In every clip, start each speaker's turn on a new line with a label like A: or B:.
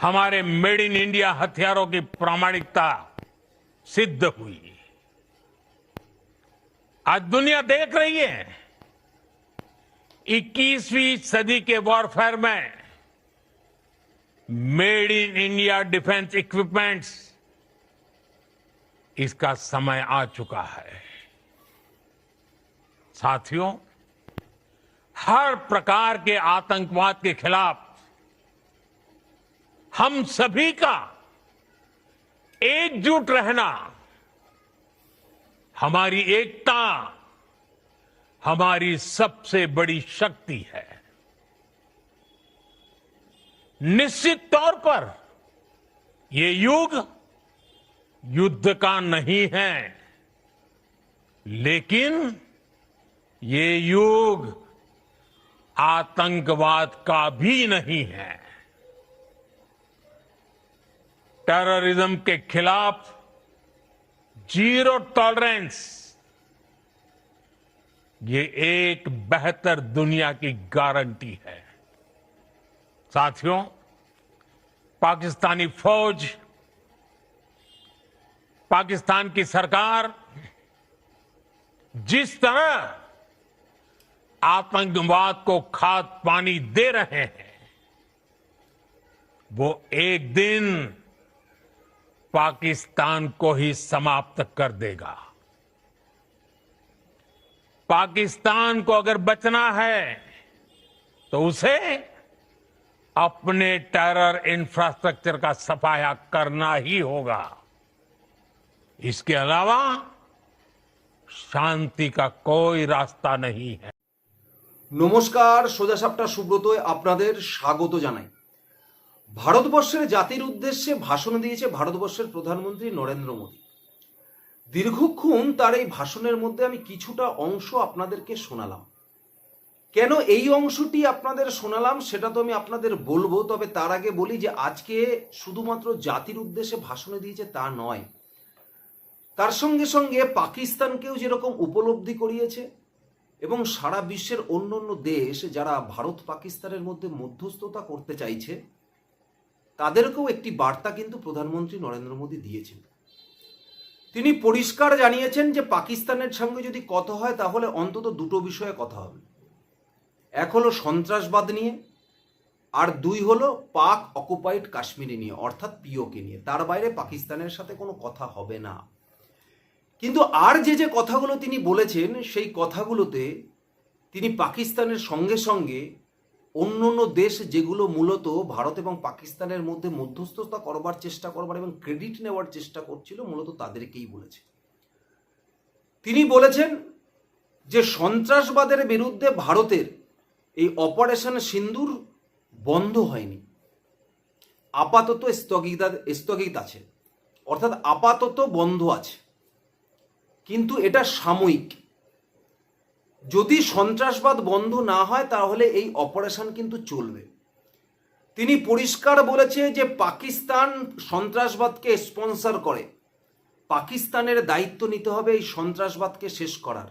A: हमारे made in India हथियारों की प्रामाणिकता सिद्ध हुई। आज दुनिया देख रही है 21वीं सदी के वॉरफेयर में made in India defence equipments इसका समय आ चुका है। साथियों, हर प्रकार के आतंकवाद के खिलाफ हम सभी का एकजुट रहना, हमारी एकता हमारी सबसे बड़ी शक्ति है। निश्चित तौर पर ये युग युद्ध का नहीं है, लेकिन ये युग आतंकवाद का भी नहीं है। टेररिज्म के खिलाफ ज़ीरो टॉलरेंस ये एक बेहतर दुनिया की गारंटी है। साथियों, पाकिस्तानी फौज, पाकिस्तान की सरकार जिस तरह आतंकवाद को खाद पानी दे रहे हैं, वो एक दिन पाकिस्तान को ही समाप्त कर देगा पाकिस्तान को अगर बचना है तो उसे अपने टेरर इंफ्रास्ट्रक्चर का सफाया करना ही होगा इसके अलावा शांति का कोई रास्ता नहीं है
B: নমস্কার সোজা সাপটা সুব্রতয় আপনাদের স্বাগত জানাই ভারতবর্ষের জাতির উদ্দেশ্যে ভাষণ দিয়েছে ভারতবর্ষের প্রধানমন্ত্রী নরেন্দ্র মোদী। দীর্ঘক্ষণ তার এই ভাষণের মধ্যে আমি কিছুটা অংশ আপনাদেরকে শোনালাম। কেন এই অংশটি আপনাদের শোনালাম সেটা তো আমি আপনাদের বলব, তবে তার আগে বলি যে আজকে শুধুমাত্র জাতির উদ্দেশ্যে ভাষণ দিয়েছে তা নয়। তার সঙ্গে সঙ্গে পাকিস্তানকেও যেরকম উপলব্ধি করিয়েছে এবং সারা বিশ্বের অন্য অন্য দেশ যারা ভারত পাকিস্তানের মধ্যে মধ্যস্থতা করতে চাইছে তাদেরকেও একটি বার্তা কিন্তু প্রধানমন্ত্রী নরেন্দ্র মোদী দিয়েছেন। তিনি পরিষ্কার জানিয়েছেন যে পাকিস্তানের সঙ্গে যদি কথা হয় তাহলে অন্তত দুটো বিষয়ে কথা হবে। এক হলো সন্ত্রাসবাদ নিয়ে, আর দুই হলো পাক অকুপাইড কাশ্মীরি নিয়ে, অর্থাৎ পিওকে নিয়ে। তার বাইরে পাকিস্তানের সাথে কোনো কথা হবে না। কিন্তু আর যে যে কথাগুলো তিনি বলেছেন, সেই কথাগুলোতে তিনি পাকিস্তানের সঙ্গে সঙ্গে অন্য অন্য দেশ যেগুলো মূলত ভারত এবং পাকিস্তানের মধ্যে মধ্যস্থতা করবার চেষ্টা করবার এবং ক্রেডিট নেওয়ার চেষ্টা করছিল, মূলত তাদেরকেই বলেছে। তিনি বলেছেন যে, সন্ত্রাসবাদের বিরুদ্ধে ভারতের এই অপারেশন সিন্দুর বন্ধ হয়নি। আপাতত স্থগিত স্থগিত আছে। অর্থাৎ আপাতত বন্ধ আছে। কিন্তু এটা সাময়িক। যদি সন্ত্রাসবাদ বন্ধ না হয়, তাহলে এই অপারেশন কিন্তু চলবে। তিনি পরিষ্কার বলেছে যে পাকিস্তান সন্ত্রাসবাদকে স্পন্সর করে। পাকিস্তানের দায়িত্ব নিতে হবে এই সন্ত্রাসবাদকে শেষ করার।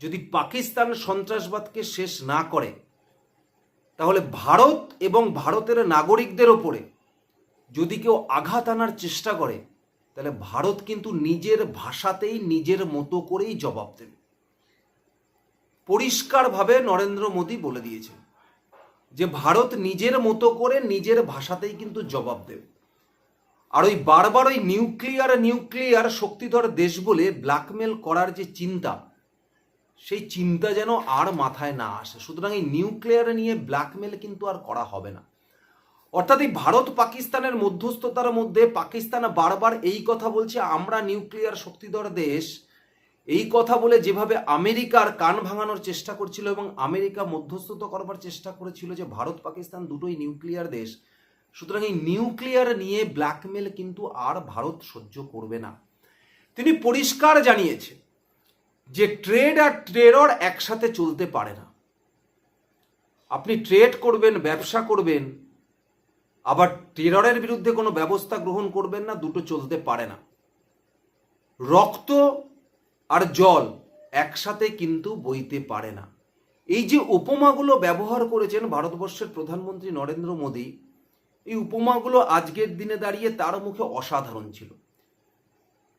B: যদি পাকিস্তান সন্ত্রাসবাদকে শেষ না করে, তাহলে ভারত এবং ভারতের নাগরিকদের ওপরে যদি কেউ আঘাত আনার চেষ্টা করে, তাহলে ভারত কিন্তু নিজের ভাষাতেই নিজের মতো করেই জবাব দেবে। পরিষ্কারভাবে নরেন্দ্র মোদী বলে দিয়েছেন যে ভারত নিজের মতো করে নিজের ভাষাতেই কিন্তু জবাব দেবে। আর ওই বারবার ওই নিউক্লিয়ার নিউক্লিয়ার শক্তিধর দেশ বলে ব্ল্যাকমেল করার যে চিন্তা, সেই চিন্তা যেন আর মাথায় না আসে। সুতরাং এই নিউক্লিয়ার নিয়ে ব্ল্যাকমেল কিন্তু আর করা হবে না। অর্থাৎ এই ভারত পাকিস্তানের মধ্যস্থতার মধ্যে পাকিস্তান বারবার এই কথা বলছে, আমরা নিউক্লিয়ার শক্তিধর দেশ এই কথা বলে যেভাবে আমেরিকার কান ভাঙানোর চেষ্টা করছিল এবং আমেরিকা মধ্যস্থতা করবার চেষ্টা করেছিল যে ভারত, পাকিস্তান দুটোই নিউক্লিয়ার দেশ, সুতরাং এই নিউক্লিয়ার নিয়ে ব্ল্যাকমেল কিন্তু আর ভারত সহ্য করবে না। তিনি পরিষ্কার জানিয়েছে যে ট্রেড আর ট্রেডর একসাথে চলতে পারে না। আপনি ট্রেড করবেন, ব্যবসা করবেন, আবার টেররের বিরুদ্ধে কোনো ব্যবস্থা গ্রহণ করবেন না, দুটো চলতে পারে না। রক্ত আর জল একসাথে কিন্তু বইতে পারে না। এই যে উপমাগুলো ব্যবহার করেছেন ভারতবর্ষের প্রধানমন্ত্রী নরেন্দ্র মোদী, এই উপমাগুলো আজকের দিনে দাঁড়িয়ে তার মুখে অসাধারণ ছিল।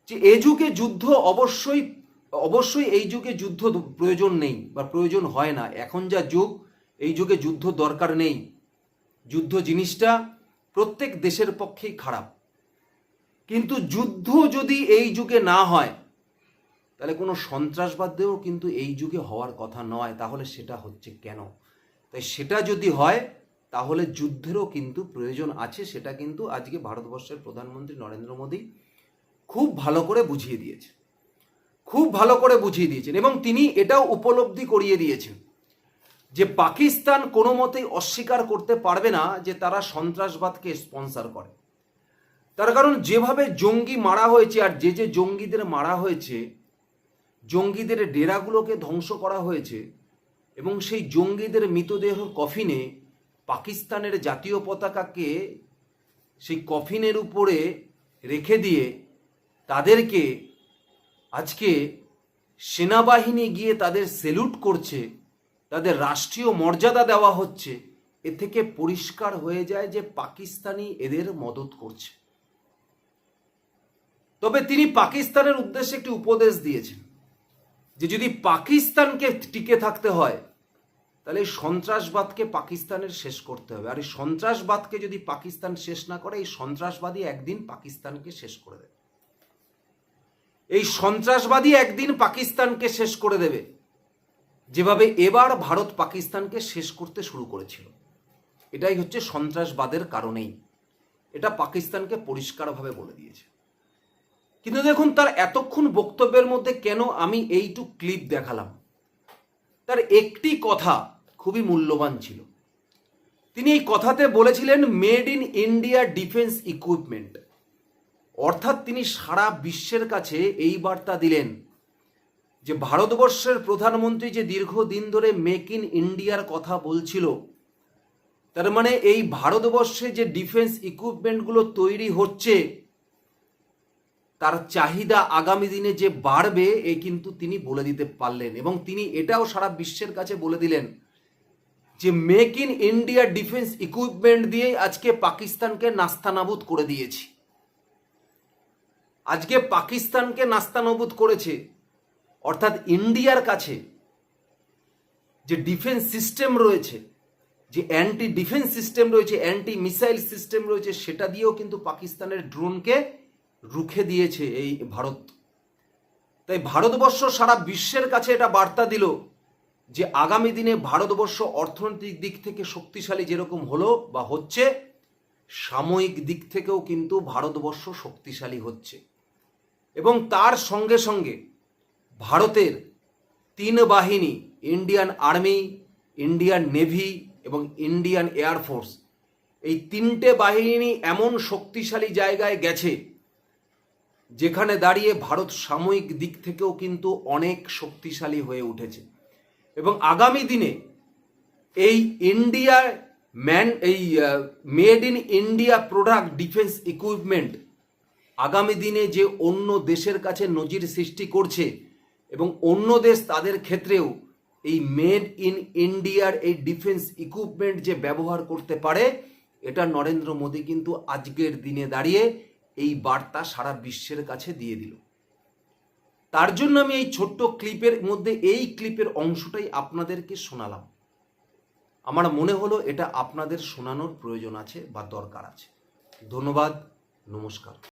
B: যে এ যুগে যুদ্ধ অবশ্যই অবশ্যই এই যুগে যুদ্ধ প্রয়োজন নেই বা প্রয়োজন হয় না। এখন যা যুগ, এই যুগে যুদ্ধ দরকার নেই। যুদ্ধ জিনিসটা প্রত্যেক দেশের পক্ষেই খারাপ। কিন্তু যুদ্ধ যদি এই যুগে না হয় তাহলে কোনো সন্ত্রাসবাদেও কিন্তু এই যুগে হওয়ার কথা নয়, তাহলে সেটা হচ্ছে কেন? তাই সেটা যদি হয়, তাহলে যুদ্ধেরও কিন্তু প্রয়োজন আছে, সেটা কিন্তু আজকে ভারতবর্ষের প্রধানমন্ত্রী নরেন্দ্র মোদী খুব ভালো করে বুঝিয়ে দিয়েছে খুব ভালো করে বুঝিয়ে দিয়েছেন এবং তিনি এটাও উপলব্ধি করিয়ে দিয়েছেন যে পাকিস্তান কোনো মতেই অস্বীকার করতে পারবে না যে তারা সন্ত্রাসবাদকে স্পন্সর করে। তার কারণ, যেভাবে জঙ্গি মারা হয়েছে আর যে যে জঙ্গিদের মারা হয়েছে জঙ্গিদের ডেরাগুলোকে ধ্বংস করা হয়েছে এবং সেই জঙ্গিদের মৃতদেহ কফিনে পাকিস্তানের জাতীয় পতাকাকে সেই কফিনের উপরে রেখে দিয়ে তাদেরকে আজকে সেনাবাহিনী গিয়ে তাদের সেলুট করছে, তাদের রাষ্ট্রীয় মর্যাদা দেওয়া হচ্ছে। এ থেকে পরিষ্কার হয়ে যায় যে পাকিস্তানি এদের মদত করছে। তবে তিনি পাকিস্তানের উদ্দেশ্যে একটি উপদেশ দিয়েছেন। যে যদি পাকিস্তানকে টিকে থাকতে হয়, তাহলে এই সন্ত্রাসবাদকে পাকিস্তানের শেষ করতে হবে। আর এই সন্ত্রাসবাদকে যদি পাকিস্তান শেষ না করে, এই সন্ত্রাসবাদী একদিন পাকিস্তানকে শেষ করে দেবে। এই সন্ত্রাসবাদী একদিন পাকিস্তানকে শেষ করে দেবে। যেভাবে এবার ভারত পাকিস্তানকে শেষ করতে শুরু করেছিল। এটাই হচ্ছে সন্ত্রাসবাদের কারণেই। এটা পাকিস্তানকে পরিষ্কারভাবে বলে দিয়েছে। কিন্তু দেখুন, তার এতক্ষণ বক্তব্যের মধ্যে কেন আমি এইটু ক্লিপ দেখালাম? তার একটি কথা খুবই মূল্যবান ছিল। তিনি এই কথাতে বলেছিলেন made in India defence equipment অর্থাৎ তিনি সারা বিশ্বের কাছে এই বার্তা দিলেন যে, ভারতবর্ষের প্রধানমন্ত্রী যে দীর্ঘদিন ধরে মেক ইন ইন্ডিয়ার কথা বলছিল, তার মানে এই ভারতবর্ষে যে ডিফেন্স ইকুইপমেন্টগুলো তৈরি হচ্ছে তার চাহিদা আগামী দিনে যে বাড়বে, এ কিন্তু তিনি বলে দিতে পারলেন এবং তিনি এটাও সারা বিশ্বের কাছে বলে দিলেন যে make in India defence equipment দিয়েই আজকে পাকিস্তানকে নাস্তানাবুদ করে দিয়েছি। আজকে পাকিস্তানকে নাস্তানাবুদ করেছে, অর্থাৎ ইন্ডিয়ার কাছে যে ডিফেন্স সিস্টেম রয়েছে, যে অ্যান্টি ডিফেন্স সিস্টেম রয়েছে অ্যান্টি মিসাইল সিস্টেম রয়েছে, সেটা দিয়েও কিন্তু পাকিস্তানের ড্রোনকে রুখে দিয়েছে এই ভারত। তাই ভারতবর্ষ সারা বিশ্বের কাছে এটা বার্তা দিল যে আগামী দিনে ভারতবর্ষ অর্থনৈতিক দিক থেকে শক্তিশালী যেরকম হলো বা হচ্ছে, সাময়িক দিক থেকেও কিন্তু ভারতবর্ষ শক্তিশালী হচ্ছে। এবং তার সঙ্গে সঙ্গে ভারতের তিন বাহিনী, ইন্ডিয়ান আর্মি, ইন্ডিয়ান নেভি এবং ইন্ডিয়ান এয়ারফোর্স এই তিনটে বাহিনী এমন শক্তিশালী জায়গায় গেছে যেখানে দাঁড়িয়ে ভারত সাময়িক দিক থেকেও কিন্তু অনেক শক্তিশালী হয়ে উঠেছে। এবং আগামী দিনে এই ইন্ডিয়া ম্যান, এই made in India product defence equipment আগামী দিনে যে অন্য দেশের কাছে নজির সৃষ্টি করছে এবং অন্য দেশ তাদের ক্ষেত্রেও এই মেড ইন ইন্ডিয়ার এই ডিফেন্স ইকুইপমেন্ট যে ব্যবহার করতে পারে, এটা নরেন্দ্র মোদী কিন্তু আজকের দিনে দাঁড়িয়ে এই বার্তা সারা বিশ্বের কাছে দিয়ে দিল। তার জন্য আমি এই ছোট্ট ক্লিপের মধ্যে এই ক্লিপের অংশটাই আপনাদেরকে শোনালাম। আমার মনে হলো এটা আপনাদের শোনানোর প্রয়োজন আছে বা দরকার আছে। ধন্যবাদ, নমস্কার।